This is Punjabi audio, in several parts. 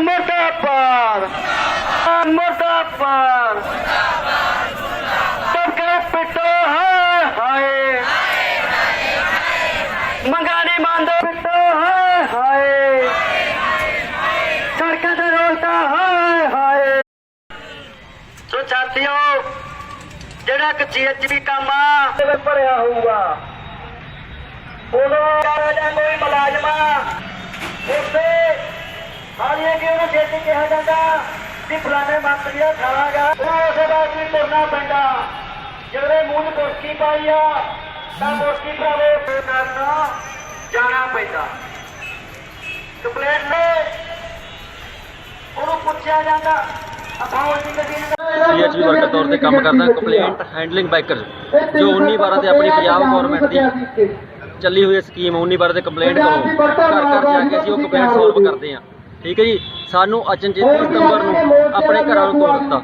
ਸਰਕਾਰ ਮੁਰਦਾ ਪਾਰ ਮੁਰਦਾ ਪਾਰ ਤਬਕੇ ਪਿੱਟੋ ਹਾਏ ਹਾਏ। ਮੰਗਾ ਨਹੀਂ ਮੰਨਦੇ ਪਿੱਟੋ ਹਾਏ ਹਾਏ। ਸੜਕਾਂ ਤੇ ਰੋਲਤਾ ਜਿਹੜਾ ਕਿ ਜੀਐਚਬੀ ਕੰਮ ਆ ਭਰਿਆ ਹੋਊਗਾ। ਉਦੋਂ ਜਾਂ ਕੋਈ ਮੁਲਾਜ਼ਮਾ ਹਾਲੀਏ ਕਿ ਉਹਨੂੰ ਛੇਤੀ ਕਿਹਾ ਜਾਂਦਾ ਵੀ ਫਲਾਣੇ ਮੰਤਰੀ ਦਾ ਖਾਣਾ ਗਾ ਉਹ ਉਸੇ ਬਾਅਦ ਵੀ ਤੁਰਨਾ ਪੈਂਦਾ। ਜਿਹੜੇ ਮੂੰਹ 'ਚ ਮੁਸਕੀ ਪਾਈ ਆ, ਤਾਂ ਮੁਸਕੀ ਭਰਾਵੇ ਕਰਨਾ ਜਾਣਾ ਪੈਂਦਾ। ਕੰਪਲੇਂਟ ਨੇ। ਉਹਨੂੰ ਪੁੱਛਿਆ ਜਾਂਦਾ ਅਕਾਊਂਟ ਦੀ ਗੱਡੀ ਸੀਐਚਵੀ ਵਰਕਰ ਤੌਰ ਤੇ ਕੰਮ ਕਰਦਾ ਕੰਪਲੇਂਟ ਹੈਂਡਲਿੰਗ ਬਾਈਕਰ ਜੋ 19 12 ਤੇ ਆਪਣੀ ਪੰਜਾਬ ਗਵਰਨਮੈਂਟ ਦੀ ਚੱਲੀ ਹੋਈ ਸਕੀਮ 19 12 ਤੇ ਕੰਪਲੇਂਟ ਕਰੋ ਘਰ ਘਰ ਜਾ ਕੇ ਅਸੀਂ ਉਹ ਕੰਪਲੇਂਟ ਸੋਲਵ ਕਰਦੇ ਹਾਂ। ਠੀਕ ਹੈ ਜੀ? ਸਾਨੂੰ ਅਚਨਚੇਤ 30 ਸਤੰਬਰ ਨੂੰ ਆਪਣੇ ਘਰਾਂ ਨੂੰ ਤੋੜ ਦਿੱਤਾ।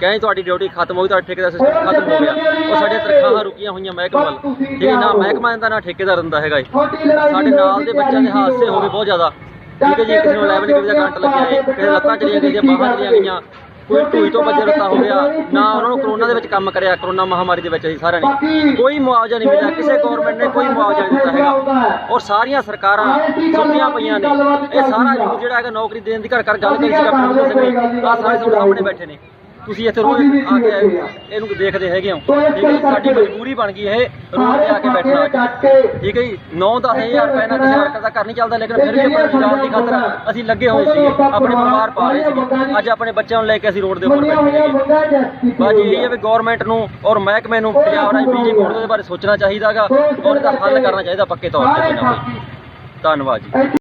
ਕਹਿੰਦੇ ਤੁਹਾਡੀ ਡਿਊਟੀ ਖਤਮ ਹੋ ਗਈ ਤੁਹਾਡੇ ਠੇਕੇ ਦਾ ਸਿਸਟਮ ਖਤਮ ਹੋ ਗਿਆ। ਉਹ ਸਾਡੇ ਤਨਖਾਹਾਂ ਰੁਕੀਆਂ ਹੋਈਆਂ ਮਹਿਕਮੇ ਵੱਲ। ਠੀਕ ਹੈ ਨਾ? ਮਹਿਕਮਾ ਦਿੰਦਾ ਨਾ ਠੇਕੇਦਾਰ ਦਿੰਦਾ ਹੈਗਾ ਸਾਡੇ ਨਾਲ ਦੇ ਬੱਚਿਆਂ ਦੇ ਹਾਦਸੇ ਹੋ ਗਏ ਬਹੁਤ ਜ਼ਿਆਦਾ। ਠੀਕ ਹੈ ਜੀ? ਕਿਸੇ ਨੂੰ 11 ਕਿਵੇਂ ਦਾ ਕਰੰਟ ਲੱਗਿਆ ਹੈ ਕਿਸੇ ਦੇ ਲੱਤਾਂ ਚਲੀਆਂ ਗਈਆਂ ਬਾਹਾਂ ਚਲੀਆਂ ਗਈਆਂ। ਕੋਈ ਢੂਈ ਤੋਂ ਬੱਜੇ ਰੁੱਤਾ ਹੋ ਗਿਆ ਨਾ ਉਹਨਾਂ ਨੂੰ ਕਰੋਨਾ ਦੇ ਵਿੱਚ ਕੰਮ ਕਰਿਆ ਕਰੋਨਾ ਮਹਾਮਾਰੀ ਦੇ ਵਿੱਚ ਅਸੀਂ ਸਾਰਿਆਂ ਨੇ। ਕੋਈ ਮੁਆਵਜ਼ਾ ਨਹੀਂ ਮਿਲਿਆ ਕਿਸੇ ਗਵਰਨਮੈਂਟ ਨੇ ਕੋਈ ਮੁਆਵਜ਼ਾ ਨਹੀਂ ਦਿੱਤਾ ਹੈਗਾ। ਔਰ ਸਾਰੀਆਂ ਸਰਕਾਰਾਂ ਸੁੱਤੀਆਂ ਪਈਆਂ ਨੇ। ਇਹ ਸਾਰਾ ਜਿਹੜਾ ਹੈਗਾ ਨੌਕਰੀ ਦੇਣ ਦੀ ਘਰ ਘਰ ਗੱਲ ਕਰੀ ਸੀ ਨੇ। ਸਾਰੇ ਤੁਹਾਡੇ ਸਾਹਮਣੇ ਬੈਠੇ ਨੇ। ਤੁਸੀਂ ਇੱਥੇ ਰੋਜ਼ ਆ ਕੇ ਇਹਨੂੰ ਦੇਖਦੇ ਹੈਗੇ ਹੋ। ਠੀਕ ਹੈ? ਸਾਡੀ ਮਜਬੂਰੀ ਬਣ ਗਈ ਇਹ ਰੋਜ਼ ਤੇ ਆ ਕੇ ਬੈਠਣਾ। ਠੀਕ ਹੈ ਜੀ? 9-10000 ਰੁਪਏ ਨਾਲ ਕਿਸੇ ਵਰਕਰ ਦਾ ਘਰ ਨਹੀਂ ਚੱਲਦਾ ਲੇਕਿਨ ਫਿਰ ਵੀ ਆਪਣੇ ਰੁਜ਼ਗਾਰ ਦੀ ਖਾਤਰ ਅਸੀਂ ਲੱਗੇ ਹੋਏ ਸੀਗੇ ਆਪਣੇ ਪਰਿਵਾਰ ਪਾਲ ਰਹੇ ਸੀਗੇ। ਅੱਜ ਆਪਣੇ ਬੱਚਿਆਂ ਨੂੰ ਲੈ ਕੇ ਅਸੀਂ ਰੋਡ ਦੇ ਉੱਪਰ ਬੈਠੇ ਹੈਗੇ ਬਾਜੀ ਇਹ ਹੈ ਵੀ ਗਵਰਨਮੈਂਟ ਨੂੰ ਔਰ ਮਹਿਕਮੇ ਨੂੰ ਪੰਜਾਬ ਰਾਜ ਬਿਜਲੀ ਬੋਰਡ ਦੇ ਬਾਰੇ ਸੋਚਣਾ ਚਾਹੀਦਾਗਾ ਔਰ ਇਹਦਾ ਹੱਲ ਕਰਨਾ ਚਾਹੀਦਾ ਪੱਕੇ ਤੌਰ ਤੇ ਧੰਨਵਾਦ ਜੀ।